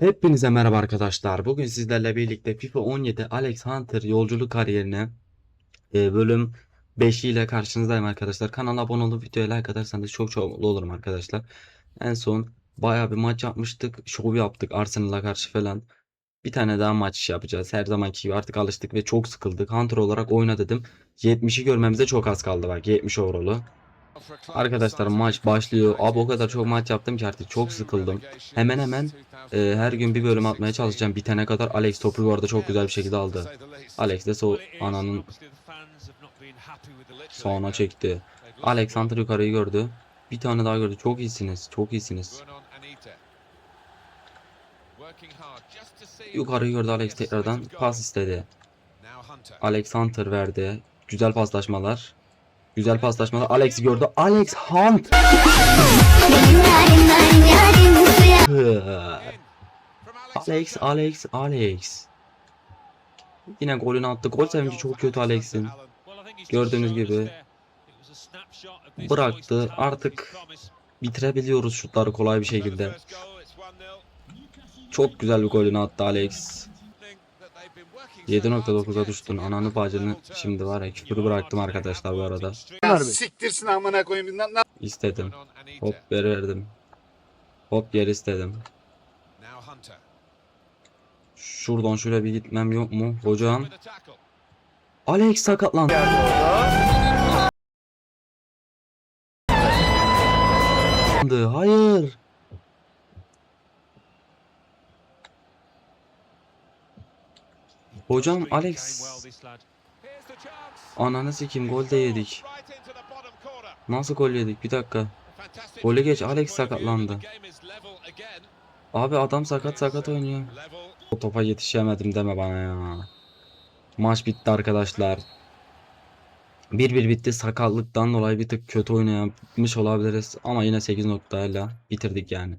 Hepinize merhaba arkadaşlar. Bugün sizlerle birlikte FIFA 17 Alex Hunter yolculuk kariyerine e, bölüm 5 ile karşınızdayım arkadaşlar. Kanala abone olup videoya like atarsanız çok çok mutlu olurum arkadaşlar. En son bayağı bir maç yapmıştık. Şov yaptık Arsenal'a karşı falan. Bir tane daha maç yapacağız. Her zamanki gibi artık alıştık ve çok sıkıldık. Hunter olarak oyna dedim. 70'i görmemize çok az kaldı bak. 70 overall'u. Arkadaşlar maç başlıyor. Abi o kadar çok maç yaptım ki artık çok sıkıldım. Hemen hemen e, her gün bir bölüm atmaya çalışacağım. Bitene kadar Alex topu bu arada çok güzel bir şekilde aldı. Alex de so ananın sağına çekti. Alex Hunter yukarıyı gördü. Bir tane daha gördü. Çok iyisiniz. Çok iyisiniz. Yukarıyı gördü Alex tekrardan. Pas istedi. Alex Hunter verdi. Güzel paslaşmalar. Güzel paslaşmalar. Alex gördü. Alex Hunt. Alex, Alex, Alex. Yine golünü attı. Gol sevinci çok kötü Alex'in. Gördüğünüz gibi bıraktı. Artık bitirebiliyoruz şutları kolay bir şekilde. Çok güzel bir golünü attı Alex. 7.9'a düştün. Ananı bacını şimdi var ya küfürü bıraktım arkadaşlar bu arada. Ya siktirsin amına koyayım. İstedim. Hop ver verdim. Hop yer istedim. Şuradan şöyle bir gitmem yok mu? Hocam. Alex sakatlandı. Hayır. Hocam Alex. Ananı sikeyim gol de yedik. Nasıl gol yedik? Bir dakika. Golü geç Alex sakatlandı. Abi adam sakat sakat oynuyor. O topa yetişemedim deme bana ya. Maç bitti arkadaşlar. 1-1 bitti. Sakatlıktan dolayı bir tık kötü oynamış olabiliriz. Ama yine 8 noktayla bitirdik yani.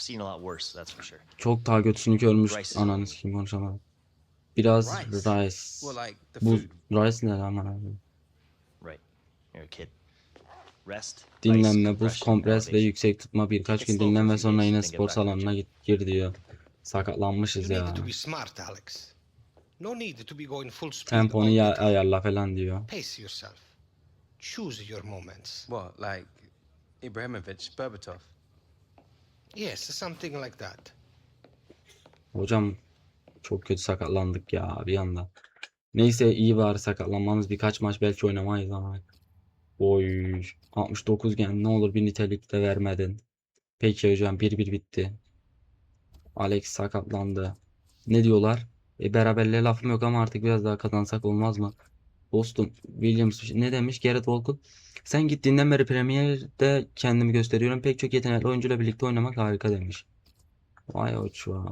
I've seen a lot worse, that's for sure. Çok daha kötüsünü görmüş. Rice. Ananı sikeyim konuşamadım. Biraz Rice. Rice. Well, like the Bu food. Rice ne lan bana? Right. You're a kid. Rest. Dinlenme, buz, kompres ve yüksek tutma birkaç gün dinlen ve sonra yine spor salonuna git gir diyor. Sakatlanmışız You ya. need to be smart, Alex. No need to be going full speed. Temponu ya ayarla falan diyor. Pace yourself. Choose your moments. What, like Ibrahimovic, Berbatov? Yes, something like that. Hocam çok kötü sakatlandık ya bir anda. Neyse iyi bari sakatlanmamız birkaç maç belki oynamayız ama. Oy 69 gen ne olur bir nitelik de vermedin. Peki hocam 1-1 bitti. Alex sakatlandı. Ne diyorlar? E, beraberliğe lafım yok ama artık biraz daha kazansak olmaz mı? Dostum Williams ne demiş Gareth Walcott? Sen gittiğinden beri Premier'de kendimi gösteriyorum. Pek çok yetenekli oyuncuyla birlikte oynamak harika demiş. Vay hoç vay.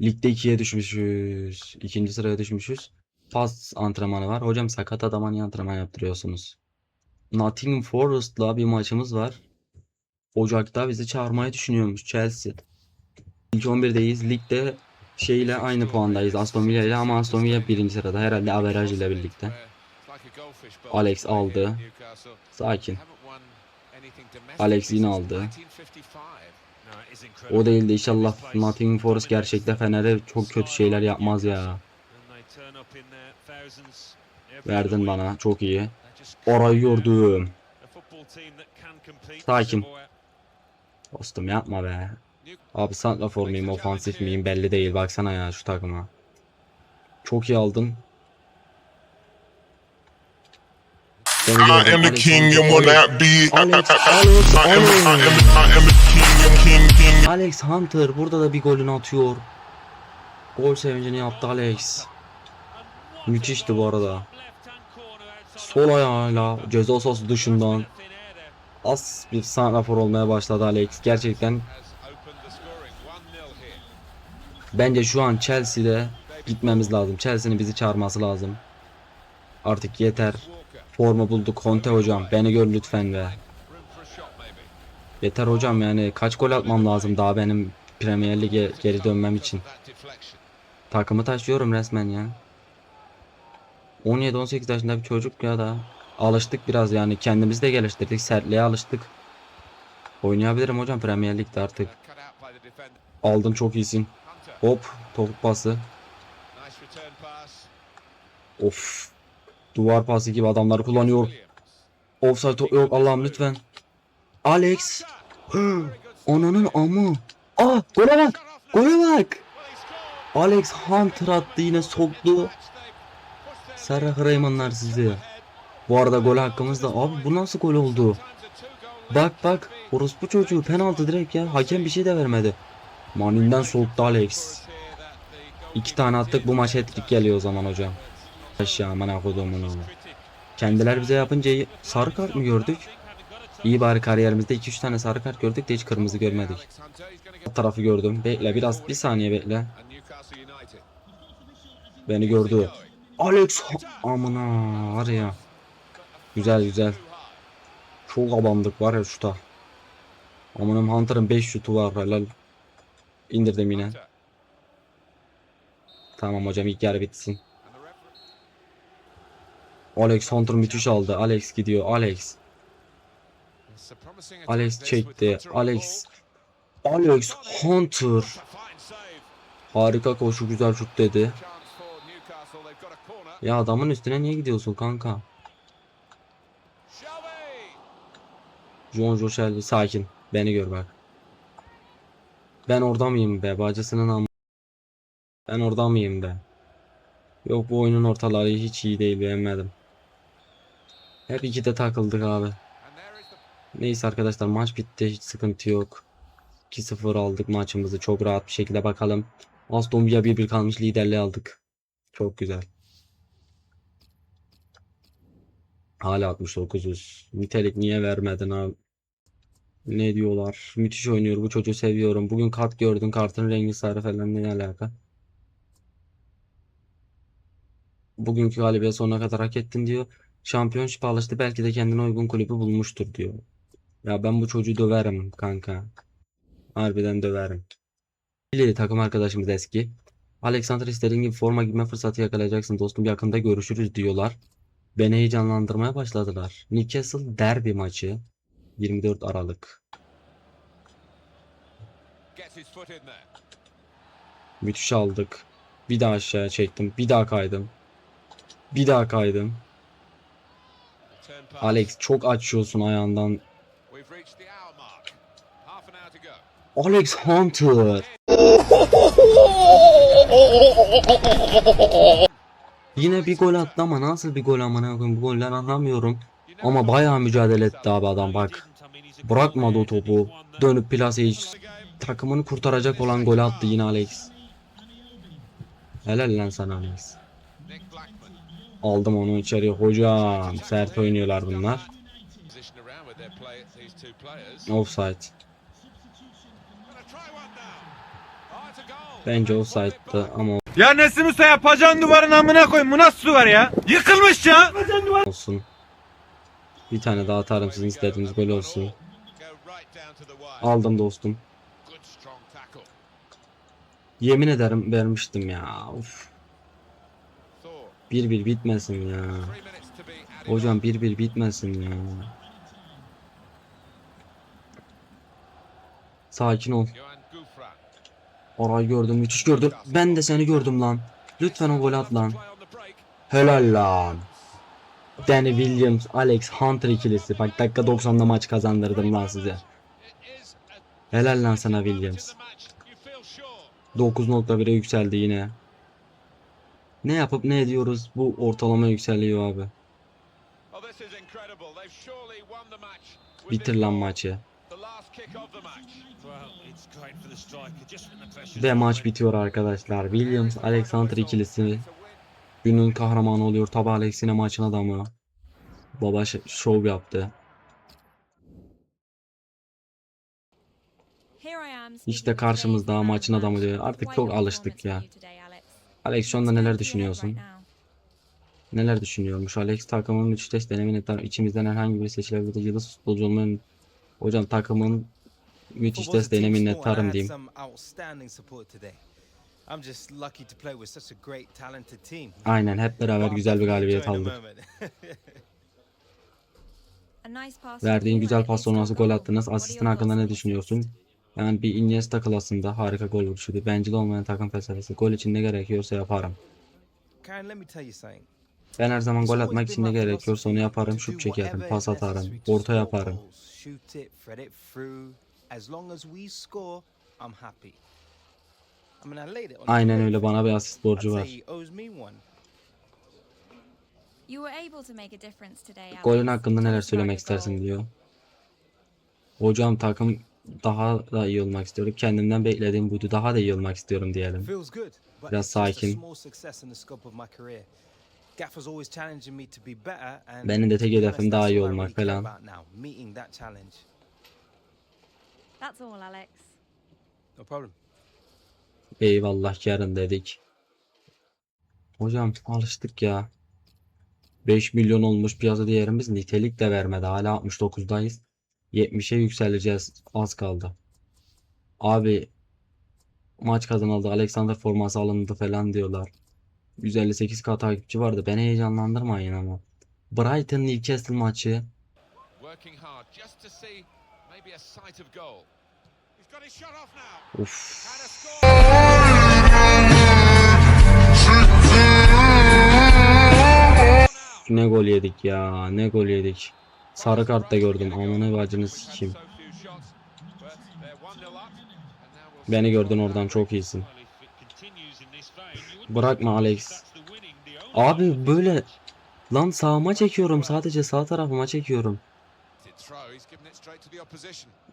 Ligde ikiye düşmüşüz. İkinci sıraya düşmüşüz. Pas antrenmanı var. Hocam sakat adama niye antrenman yaptırıyorsunuz? Nottingham Forest'la bir maçımız var. Ocak'ta bizi çağırmayı düşünüyormuş Chelsea. İlk 11'deyiz. Ligde şeyle aynı puandayız Aston Villa ile ama Aston Villa birinci sırada herhalde averaj ile birlikte. Alex aldı. Sakin. Alex yine aldı. O değil de inşallah Nottingham Forest gerçekte Fener'e çok kötü şeyler yapmaz ya. Verdin bana çok iyi. Orayı gördüm. Sakin. Dostum yapma be. Abi santrafor muyum ofansif miyim belli değil baksana ya şu takıma. Çok iyi aldın. Beni I gördün, am the Alex king and will not be. Alex Hunter burada da bir golünü atıyor. Gol sevincini yaptı Alex. Müthişti bu arada. Sol ayağıyla ceza sahası dışından az bir santrafor olmaya başladı Alex. Gerçekten bence şu an Chelsea'de gitmemiz lazım. Chelsea'nin bizi çağırması lazım. Artık yeter. Forma bulduk. Conte hocam beni gör lütfen be. Yeter hocam yani kaç gol atmam lazım daha benim Premier Lig'e geri dönmem için. Takımı taşıyorum resmen ya. 17-18 yaşında bir çocuk ya da alıştık biraz yani kendimizi de geliştirdik sertliğe alıştık. Oynayabilirim hocam Premier Lig'de artık. Aldın çok iyisin. Hop topuk pası. Of. Duvar pası gibi adamları kullanıyor. Offside yok Allah'ım lütfen. Alex. Ananın amı. Aa gole bak. Gole bak. Alex Hunter attı yine soktu. Sarı Hıraymanlar sizi. Bu arada gol hakkımız da. Abi bu nasıl gol oldu? Bak bak. Orospu çocuğu penaltı direkt ya. Hakem bir şey de vermedi. Maninden soktu Alex. İki tane attık bu maç hat geliyor o zaman hocam. Aşağı aman kodumun. Kendiler bize yapınca sarı kart mı gördük? İyi bari kariyerimizde 2-3 tane sarı kart gördük de hiç kırmızı görmedik. Bu tarafı gördüm. Bekle biraz bir saniye bekle. Beni gördü. Alex amına var ya. Güzel güzel. Çok abandık var ya şuta. Amanım Hunter'ın 5 şutu var helal. İndirdim yine. Tamam hocam ilk yarı bitsin. Alex Hunter müthiş aldı. Alex gidiyor. Alex. Alex çekti. Alex. Alex Hunter. Harika koşu güzel şut dedi. Ya adamın üstüne niye gidiyorsun kanka? John Joe Shelby sakin. Beni gör bak. Ben orada mıyım be? Bacısının am... Ben orada mıyım be? Yok bu oyunun ortaları hiç iyi değil beğenmedim. Hep ikide takıldık abi. Neyse arkadaşlar maç bitti hiç sıkıntı yok. 2-0 aldık maçımızı çok rahat bir şekilde bakalım. Aston Villa 1-1 kalmış liderliği aldık. Çok güzel. Hala 69'uz. Nitelik niye vermedin abi? Ne diyorlar? Müthiş oynuyor. Bu çocuğu seviyorum. Bugün kart gördün. Kartın rengi sarı falan ne alaka? Bugünkü galibiyet sonuna kadar hak ettin diyor. Şampiyonşip alıştı. Belki de kendine uygun kulübü bulmuştur diyor. Ya ben bu çocuğu döverim kanka. Harbiden döverim. Billy takım arkadaşımız eski. Alexander istediğin gibi forma giyme fırsatı yakalayacaksın dostum. Yakında görüşürüz diyorlar. Beni heyecanlandırmaya başladılar. Newcastle derbi maçı 24 Aralık. Müthiş aldık. Bir daha aşağıya çektim. Bir daha kaydım. Bir daha kaydım. Alex çok açıyorsun ayağından. Alex Hunter. Yine bir gol attı ama nasıl bir gol amına koyayım bu goller anlamıyorum. Ama bayağı mücadele etti abi adam bak. Bırakmadı o topu. Dönüp plaseyi takımını kurtaracak olan gol attı yine Alex. Helal lan sana Alex. Aldım onu içeriye hocam. Sert oynuyorlar bunlar. Offside. Bence offside'dı ama Ya Nesim Usta yapacağın duvarın amına koyayım. Bu nasıl duvar ya? Yıkılmış ya. olsun. Bir tane daha atarım sizin istediğiniz gol olsun. Aldım dostum. Yemin ederim vermiştim ya. Of. 1-1 bitmesin ya. Hocam 1-1 bitmesin ya. Sakin ol. Orayı gördüm, müthiş gördüm. Ben de seni gördüm lan. Lütfen o golü at lan. Helal lan. Danny Williams, Alex Hunter ikilisi. Bak dakika 90'da maç kazandırdım lan size. Helal lan sana Williams. 9.1'e yükseldi yine. Ne yapıp ne ediyoruz? Bu ortalama yükseliyor abi. Bitir lan maçı. Ve maç bitiyor arkadaşlar. Williams, Alexander ikilisi günün kahramanı oluyor. Tabi Alex yine maçın adamı. Baba ş- şov yaptı. İşte karşımızda maçın adamı diyor. Artık çok alıştık ya. Alex şu anda neler düşünüyorsun? Neler düşünüyormuş? Alex takımın müthiş denemini tar- içimizden herhangi biri seçilebilir. Yıldız futbolcu olmanın hocam takımın müthiş desteğine minnettarım diyeyim. Aynen hep beraber güzel bir galibiyet aldık. Verdiğin güzel pas sonrası gol attınız. Asistin hakkında ne düşünüyorsun? Yani bir Iniesta klasında harika gol vuruşuydu. Bencil olmayan takım felsefesi. Gol için ne gerekiyorsa yaparım. Ben her zaman gol atmak için ne gerekiyorsa onu yaparım. Şut çekerim, pas atarım, orta score yaparım. Aynen öyle bana bir asist borcu var. Golün hakkında neler söylemek istersin diyor. Hocam takım daha da iyi olmak istiyorum. Kendimden beklediğim buydu. Daha da iyi olmak istiyorum diyelim. Biraz sakin. Benim de tek hedefim daha iyi olmak falan. about now, meeting that challenge. That's all, Alex. No problem. Eyvallah yarın dedik. Hocam alıştık ya. 5 milyon olmuş piyasa değerimiz nitelik de vermedi. Hala 69'dayız. 70'e yükseleceğiz. Az kaldı. Abi maç kazanıldı. Alexander forması alındı falan diyorlar. 158k takipçi vardı. Beni heyecanlandırmayın ama. Brighton Newcastle maçı. Of. Ne gol yedik ya. Ne gol yedik. Sarı kart da gördüm. Amına bacını sikeyim. So few shots, but they're 1-0 up. And now we'll Beni gördün oradan çok iyisin. Bırakma Alex. Abi böyle lan sağıma çekiyorum sadece sağ tarafıma çekiyorum.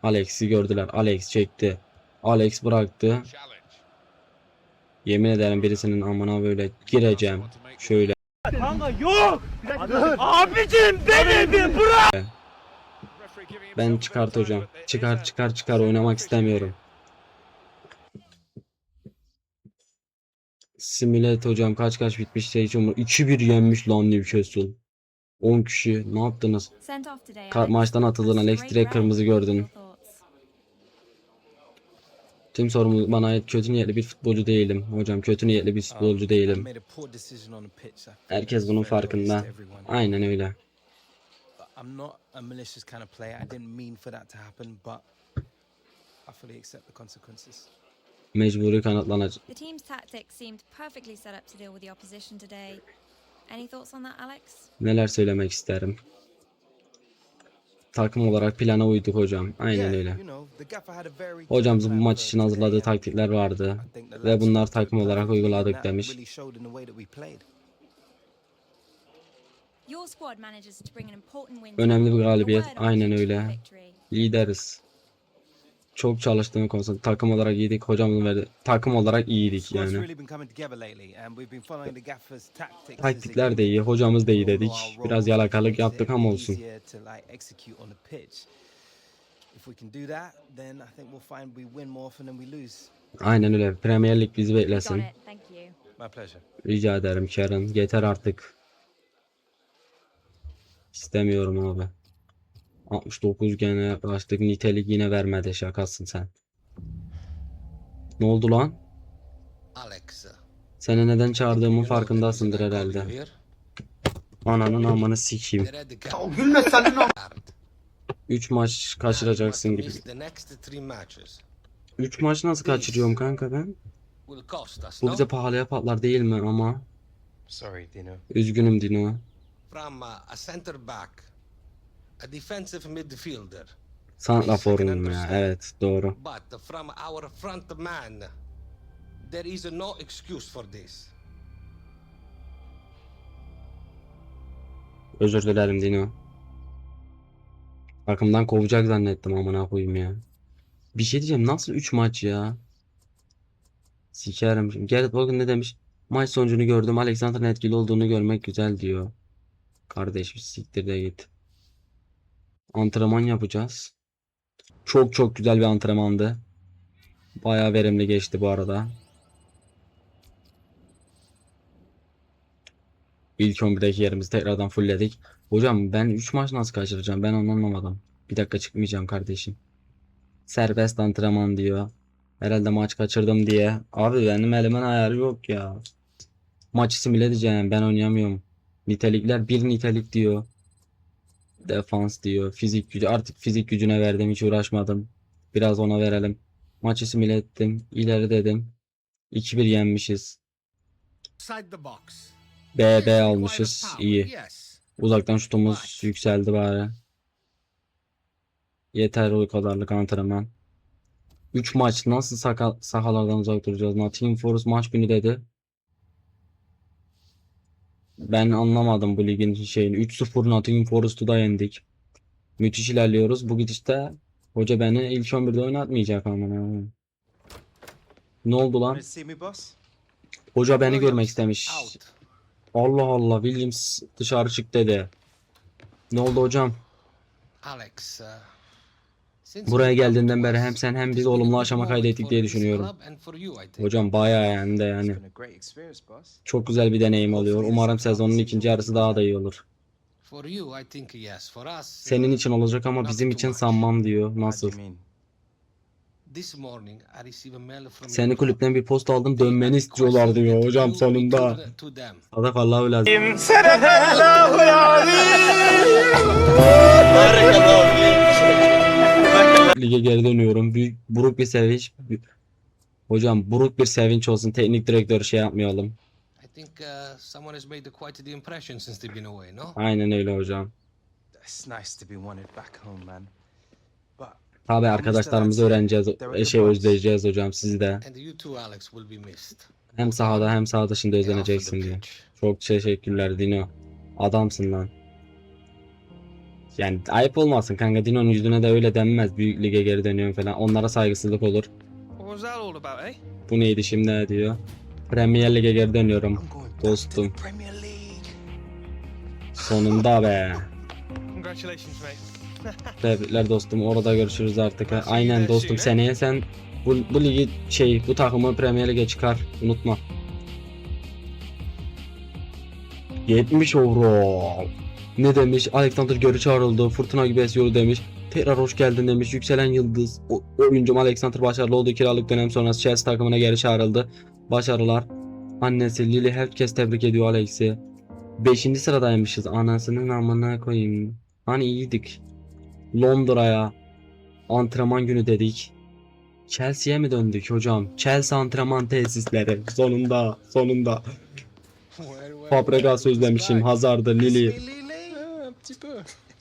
Alex'i gördüler. Alex çekti. Alex bıraktı. Yemin ederim birisinin amına böyle gireceğim. Şöyle. Referee giving Ben himself a çıkart bit of time, hocam. but there is Çıkar çıkar çıkar oynamak istemiyorum. Simület hocam kaç kaç bitmiş şey hiç umur. 2-1 yenmiş lan Newcastle. 10 kişi ne yaptınız? Sent off today, Ka- maçtan atıldın Alex great direkt kırmızı gördün. Tüm sorumluluk bana ait kötü niyetli bir futbolcu değilim. Hocam kötü niyetli bir futbolcu I değilim. Herkes bunun farkında. Aynen öyle. I'm not a malicious kind of player. I didn't mean for that to happen, but I fully accept the consequences. Mecburi kanıtlanacak. Any thoughts on that, Alex? Neler söylemek isterim. Takım olarak plana uyduk hocam. Aynen öyle. clear bu maç için hazırladığı taktikler vardı. Ve bunlar takım olarak uyguladık demiş. Önemli bir galibiyet. Aynen öyle. Lideriz. Çok çalıştığını konusunda takım olarak iyiydik. Hocamızın verdi. Takım olarak iyiydik yani. Taktikler de iyi. Hocamız da iyi dedik. Biraz yalakalık yaptık ama olsun. Aynen öyle. Premier Lig bizi beklesin. Rica ederim Karen. Yeter artık. İstemiyorum abi. 69 gene yaklaştık. Nitelik yine vermedi. Şakasın sen. Ne oldu lan? Alex. Seni neden çağırdığımın farkındasındır herhalde. Ananın amını sikeyim. 3 maç kaçıracaksın gibi. The next three matches 3 maç nasıl kaçırıyorum kanka ben? Bu bize pahalıya patlar değil mi ama? Sorry, Dino. Üzgünüm Dino. From uh, a center back, a defensive midfielder, Santrafor'um ya. Evet doğru. but from our front man, there is no excuse for this. Özür dilerim Dino. Takımdan kovacak zannettim amına koyayım ya. Bir şey diyeceğim nasıl 3 maç ya? Sikerim şimdi. Gareth bugün ne demiş? Maç sonucunu gördüm. Alexander'ın etkili olduğunu görmek güzel diyor. Kardeşim siktir de git. Antrenman yapacağız. Çok çok güzel bir antrenmandı. Bayağı verimli geçti bu arada. İlk 11'deki yerimizi tekrardan fullledik. Hocam ben 3 maç nasıl kaçıracağım? Ben onu anlamadım. Bir dakika çıkmayacağım kardeşim. Serbest antrenman diyor. Herhalde maç kaçırdım diye. Abi benim elimin ayarı yok ya. Maçı simüle edeceğim. Ben oynayamıyorum. Nitelikler bir nitelik diyor. Defans diyor. Fizik gücü. Artık fizik gücüne verdim. Hiç uğraşmadım. Biraz ona verelim. Maçı simüle ettim. İleri dedim. 2-1 yenmişiz. BB almışız. İyi. Uzaktan şutumuz yükseldi bari. Yeter o kadarlık antrenman. 3 maç nasıl saka sahalardan uzak duracağız? Nottingham Forest maç günü dedi. Ben anlamadım bu ligin şeyini. 3-0 Nottingham Forest'u da yendik. Müthiş ilerliyoruz. Bu gidişte hoca beni ilk 11'de oynatmayacak ama. Ne oldu lan? Hoca beni görmek istemiş. Allah Allah Williams dışarı çık dedi. Ne oldu hocam? Alex, uh, Buraya geldiğinden beri hem sen hem biz olumlu aşama kaydettik diye düşünüyorum. Hocam bayağı yani de yani. Çok güzel bir deneyim oluyor. Umarım sezonun ikinci yarısı daha da iyi olur. Senin için olacak ama bizim için sanmam diyor. Nasıl? Seni kulüpten bir post aldım dönmeni istiyorlar diyor. Hocam sonunda. them. Sadakallahu lazım. Lige geri dönüyorum. Büyük, buruk bir sevinç. Hocam buruk bir sevinç olsun. Teknik direktör şey yapmayalım. I think uh, someone has made quite the impression since they've been away, no? Aynen öyle hocam. It's nice to be wanted back home, man. But Tabi arkadaşlarımızı öğreneceğiz. Şey özleyeceğiz hocam siz de. And you too, Alex, will be missed. Hem sahada hem saha dışında Get off the özleneceksin diyor. pitch. Çok teşekkürler Dino. Adamsın lan. Yani ayıp olmasın kanka Dino'nun yüzüne de öyle denmez. Büyük lige geri dönüyorum falan. Onlara saygısızlık olur. Bu neydi şimdi diyor. Premier Lig'e geri dönüyorum. Dostum. Sonunda be. Tebrikler dostum. Orada görüşürüz artık. ha. Aynen dostum. Seneye sen bu, bu ligi şey bu takımı Premier Lig'e çıkar. Unutma. 70 euro. Ne demiş? Alexander geri çağrıldı. Fırtına gibi esiyor demiş. Tekrar hoş geldin demiş. Yükselen yıldız. O, oyuncum Alexander başarılı oldu. Kiralık dönem sonrası Chelsea takımına geri çağrıldı. Başarılar. Annesi Lily herkes tebrik ediyor Alex'i. 5. sıradaymışız. Anasının amına koyayım. Hani iyiydik. Londra'ya antrenman günü dedik. Chelsea'ye mi döndük hocam? Chelsea antrenman tesisleri. Sonunda, sonunda. Fabregas özlemişim. Hazard'ı, Lili,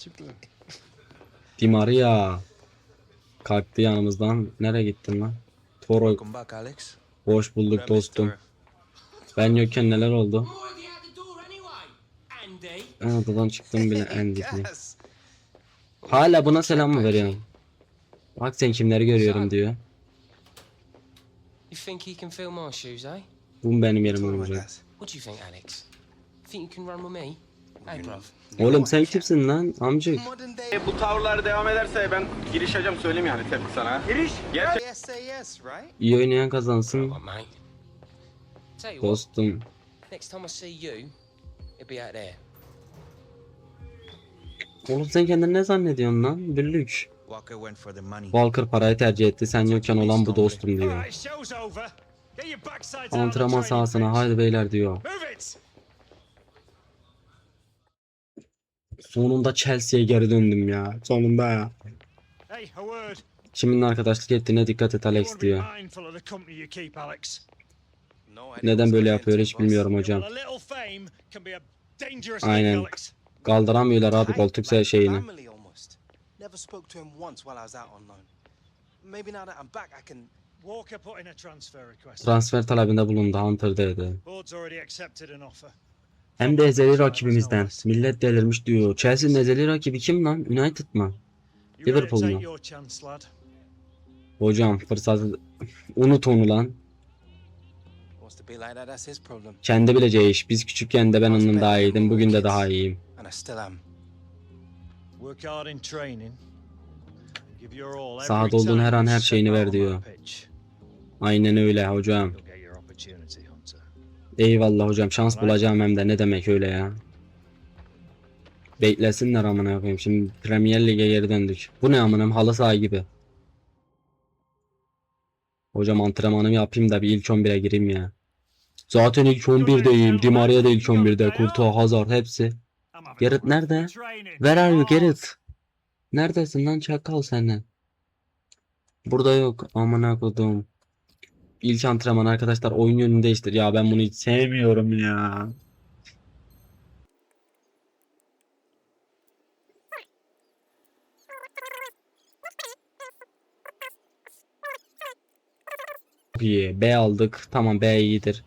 peu. Di Maria. Kalktı yanımızdan. Nereye gittin lan? Toro. Hoş bulduk dostum. Ben yokken neler oldu? Ben odadan çıktım bile en dikli. Yes. Hala buna selam mı veriyorsun? Bak sen kimleri görüyorum diyor. You think he can fill my shoes, eh? Bu benim yerim olacak. What do you think, Alex? Think you can run with me? Oğlum sen kimsin lan amcık? Modern day. Bu tavırlar devam ederse ben girişeceğim söyleyeyim yani tepki sana. Giriş. Right? İyi oynayan kazansın. What, Dostum. Oğlum sen kendini ne zannediyorsun lan? Büllük. Walker parayı tercih etti. Sen yokken olan bu dostum diyor. Antrenman sahasına haydi beyler diyor. Sonunda Chelsea'ye geri döndüm ya. Sonunda ya. Kimin arkadaşlık ettiğine dikkat et Alex diyor. Neden böyle yapıyor hiç bilmiyorum hocam. Aynen. Kaldıramıyorlar abi koltuk şeyini. Transfer talebinde bulundu Hunter dedi. Hem de ezeli rakibimizden. Millet delirmiş diyor. Chelsea'nin ezeli rakibi kim lan? United mı? Liverpool mu? Hocam fırsatı unut onu lan. Kendi bileceği iş. Biz küçükken de ben onun daha iyiydim. Bugün de daha iyiyim. Sahada olduğun her an her şeyini ver diyor. Aynen öyle hocam. Eyvallah hocam şans bulacağım hem de ne demek öyle ya. Beklesinler amına koyayım. Şimdi Premier Lig'e geri döndük. Bu ne amınım halı saha gibi. Hocam antrenmanımı yapayım da bir ilk 11'e gireyim ya. Zaten ilk 11'deyim. Di Maria da ilk 11'de. Courtois, Hazard hepsi. Gerrit nerede? Where are you Gerrit? Neredesin lan çakal seni? Burada yok. Amına kodum. İlk antrenman arkadaşlar oyun yönünü değiştir. Ya ben bunu hiç sevmiyorum ya. İyi. B aldık. Tamam B iyidir.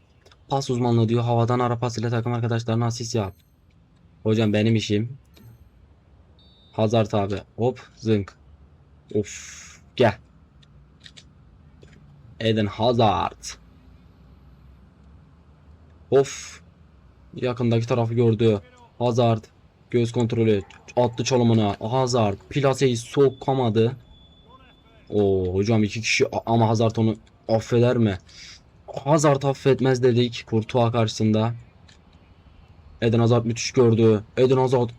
Pas uzmanlığı diyor. Havadan ara pas ile takım arkadaşlarına asist yap. Hocam benim işim. Hazard abi. Hop zınk. Of. Gel. Eden Hazard. Of. Yakındaki tarafı gördü. Hazard. Göz kontrolü. Attı çalımına. Hazard. Plaseyi sokamadı. O hocam iki kişi ama Hazard onu affeder mi? Hazard affetmez dedik. Kurtuğa karşısında. Eden Hazard müthiş gördü. Eden Hazard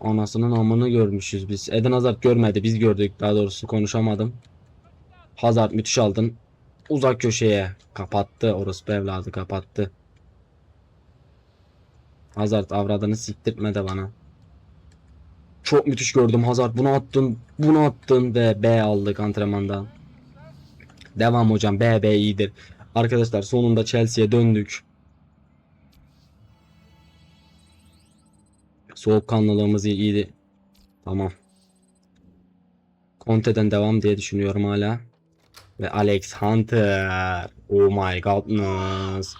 anasının amını görmüşüz biz. Eden Hazard görmedi. Biz gördük. Daha doğrusu konuşamadım. Hazard müthiş aldın. Uzak köşeye kapattı. Orospu evladı kapattı. Hazard avradını siktirtme de bana. Çok müthiş gördüm Hazard. Bunu attın. Bunu attın ve B aldık antrenmandan. Devam hocam. B B iyidir. Arkadaşlar sonunda Chelsea'ye döndük. Soğukkanlılığımız iyi- iyiydi. Tamam. Conte'den devam diye düşünüyorum hala. Ve Alex Hunter. Oh my godness.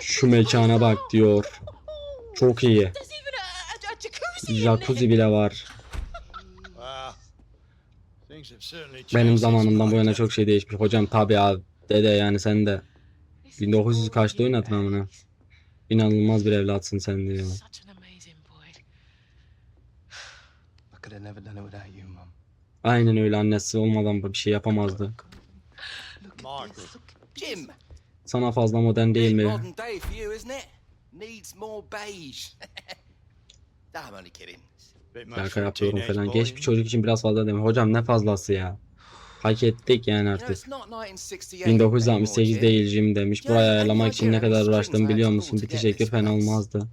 Şu mekana bak diyor. Çok iyi. Jacuzzi bile var. Benim zamanımdan bu yana çok şey değişmiş. Hocam tabi ya dede yani sen de 1900 kaçta oynadın amına. İnanılmaz bir evlatsın sen diyor. Aynen öyle annesi olmadan bir şey yapamazdı. Jim, Sana fazla modern değil mi? modern day for you, isn't it? Needs more beige. I'm only kidding. Şaka yapıyorum falan. Geç bir çocuk için biraz fazla deme. Hocam ne fazlası ya. Hak ettik yani artık. it's not 1968 1968 anymore, Jim. değil Jim demiş. Buraya ayarlamak için ne kadar uğraştım biliyor musun? Bir teşekkür fena olmazdı.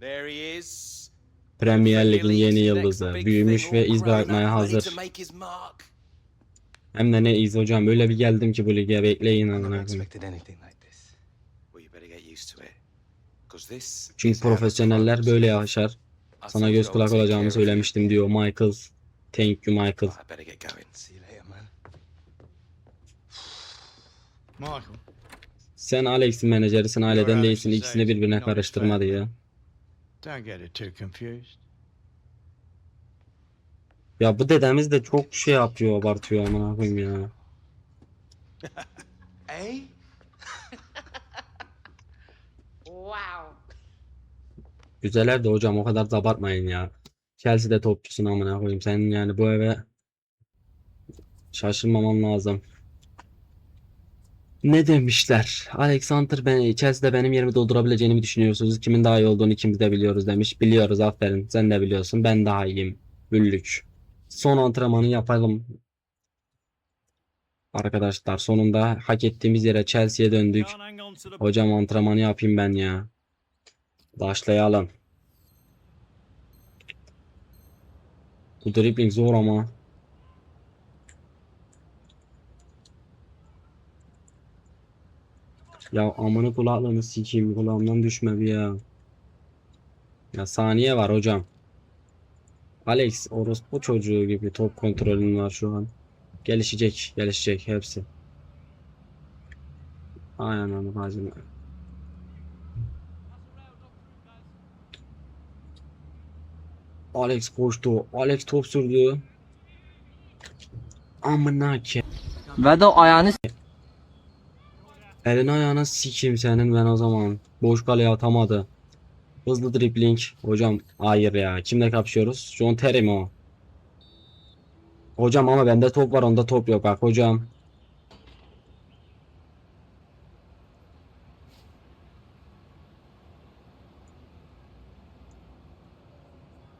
There he is. Premier Lig'in yeni yıldızı. Büyümüş ve iz bırakmaya hazır. Hem de ne iz hocam. Öyle bir geldim ki bu lige bekleyin this Çünkü profesyoneller böyle yaşar. Sana göz kulak olacağımı söylemiştim diyor Michael. Thank you Michael. Sen Alex'in menajerisin aileden değilsin. İkisini birbirine karıştırma family. Don't get it too confused. Ya bu dedemiz de çok şey yapıyor, abartıyor amına koyayım ya. Eh? Güzeler de hocam o kadar da abartmayın ya. Chelsea'de topçusun amına koyayım. Sen yani bu eve şaşırmaman lazım. Ne demişler? Alexander ben Chelsea'de benim yerimi doldurabileceğini mi düşünüyorsunuz? Kimin daha iyi olduğunu ikimiz de biliyoruz demiş. Biliyoruz aferin. Sen de biliyorsun. Ben daha iyiyim. Büllük. Son antrenmanı yapalım. Arkadaşlar sonunda hak ettiğimiz yere Chelsea'ye döndük. Hocam antrenmanı yapayım ben ya. Başlayalım. Bu dribbling zor ama. Ya amını kulaklığını sikeyim kulağımdan düşme bir ya. Ya saniye var hocam. Alex orospu çocuğu gibi top kontrolün var şu an. Gelişecek, gelişecek hepsi. Aynen onu bacım. Alex koştu. Alex top sürdü. Amına ki. Ve de ayağını Elini ayağına sikeyim senin ben o zaman. Boş kaleye atamadı. Hızlı dribbling. Hocam hayır ya. Kimle kapışıyoruz? John Terry mi o? Hocam ama bende top var onda top yok bak hocam.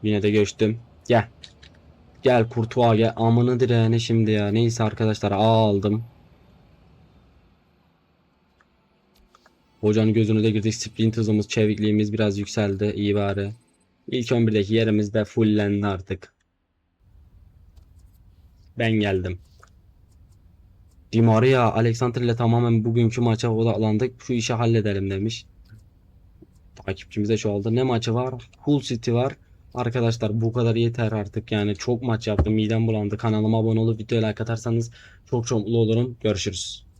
Yine de geçtim. Gel. Gel Kurtuğa gel. Amını direğine şimdi ya. Neyse arkadaşlar aldım. Hocanın gözünü de girdik. Sprint hızımız, çevikliğimiz biraz yükseldi. İyi bari. İlk 11'deki yerimiz de fullendi artık. Ben geldim. Di Maria, Alexander ile tamamen bugünkü maça odaklandık. Şu işi halledelim demiş. Takipçimiz de çoğaldı. Ne maçı var? Hull City var. Arkadaşlar bu kadar yeter artık yani çok maç yaptım midem bulandı kanalıma abone olup videoya like atarsanız çok çok mutlu olurum görüşürüz.